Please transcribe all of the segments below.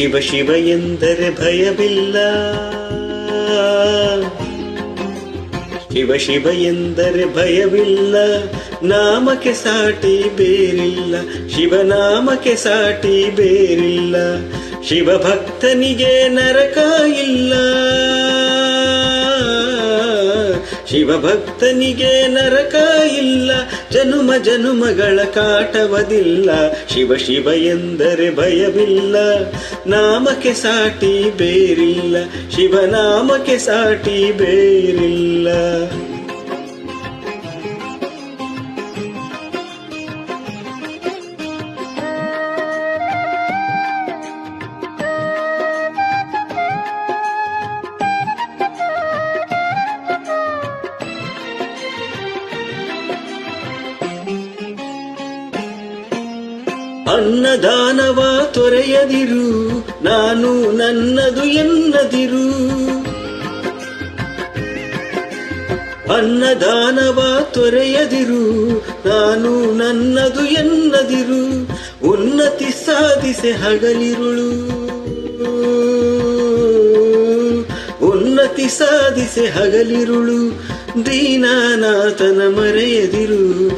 ಶಿವ ಶಿವ ಎಂದರೆ ಭಯವಿಲ್ಲ. ಶಿವ ಶಿವ ಎಂದರೆ ಭಯವಿಲ್ಲ. ನಾಮಕ್ಕೆ ಸಾಟಿ ಬೇರಿಲ್ಲ. ಶಿವನಾಮಕ್ಕೆ ಸಾಟಿ ಬೇರಿಲ್ಲ. ಶಿವ ಭಕ್ತನಿಗೆ ನರಕ ಇಲ್ಲ. ಶಿವ ಭಕ್ತನಿಗೆ ನರಕ ಇಲ್ಲ, ಜನುಮ ಜನುಮಗಳ ಕಾಟವದಿಲ್ಲ. ಶಿವ ಶಿವ ಎಂದರೆ ಭಯವಿಲ್ಲ, ನಾಮಕ್ಕೆ ಸಾಟಿ ಬೇರಿಲ್ಲ. ಶಿವನಾಮಕ್ಕೆ ಸಾಟಿ ಬೇರಿಲ್ಲ. ಅನ್ನದಾನವ ತೊರೆಯದಿರು, ನಾನು ನನ್ನದು ಎನ್ನದಿರು. ಅನ್ನದಾನವ ತೊರೆಯದಿರು, ನಾನು ನನ್ನದು ಎನ್ನದಿರು. ಉನ್ನತಿ ಸಾಧಿಸೆ ಹಗಲಿರುಳು. ಉನ್ನತಿ ಸಾಧಿಸೆ ಹಗಲಿರುಳು. ದೀನಾನಾಥನ ಮರೆಯದಿರು.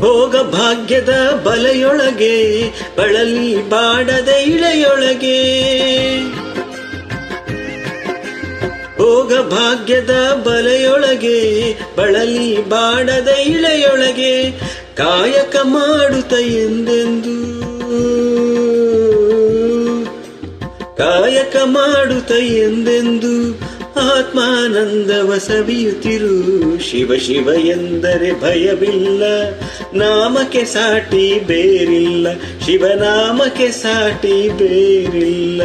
ಭೋಗ ಭಾಗ್ಯದ ಬಲೆಯೊಳಗೆ, ಬಳಲಿ ಬಾಡದ ಇಳೆಯೊಳಗೆ. ಭೋಗ ಭಾಗ್ಯದ ಬಲೆಯೊಳಗೆ, ಬಳಲಿ ಬಾಡದ ಇಳೆಯೊಳಗೆ, ಕಾಯಕ ಮಾಡುತ್ತ ಎಂದೆಂದು. ಕಾಯಕ ಮಾಡುತ್ತ ಎಂದೆಂದು ಆತ್ಮಾನಂದವ ಸವಿಯುತ್ತಿರು ಶಿವ ಶಿವ ಎಂದರೆ ಭಯವಿಲ್ಲ. ನಾಮಕ್ಕೆ ಸಾಟಿ ಬೇರಿಲ್ಲ ಶಿವನಾಮಕ್ಕೆ ಸಾಟಿ ಬೇರಿಲ್ಲ.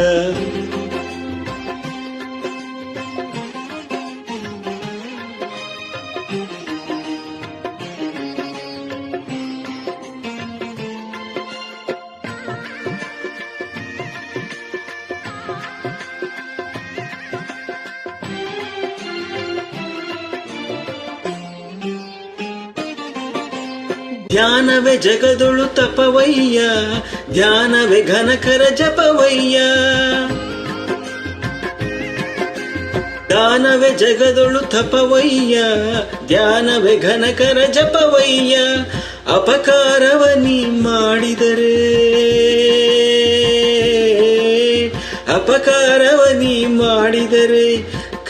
ಧ್ಯಾನವೇ ಜಗದೊಳು ತಪವಯ್ಯ ಧ್ಯಾನವೇ ಘನಕರ ಜಪವಯ್ಯ. ಧ್ಯಾನವೇ ಜಗದೊಳು ತಪವಯ್ಯ ಧ್ಯಾನವೇ ಘನಕರ ಜಪವಯ್ಯ. ಅಪಕಾರವ ನೀ ಮಾಡಿದರೆ, ಅಪಕಾರವ ನೀ ಮಾಡಿದರೆ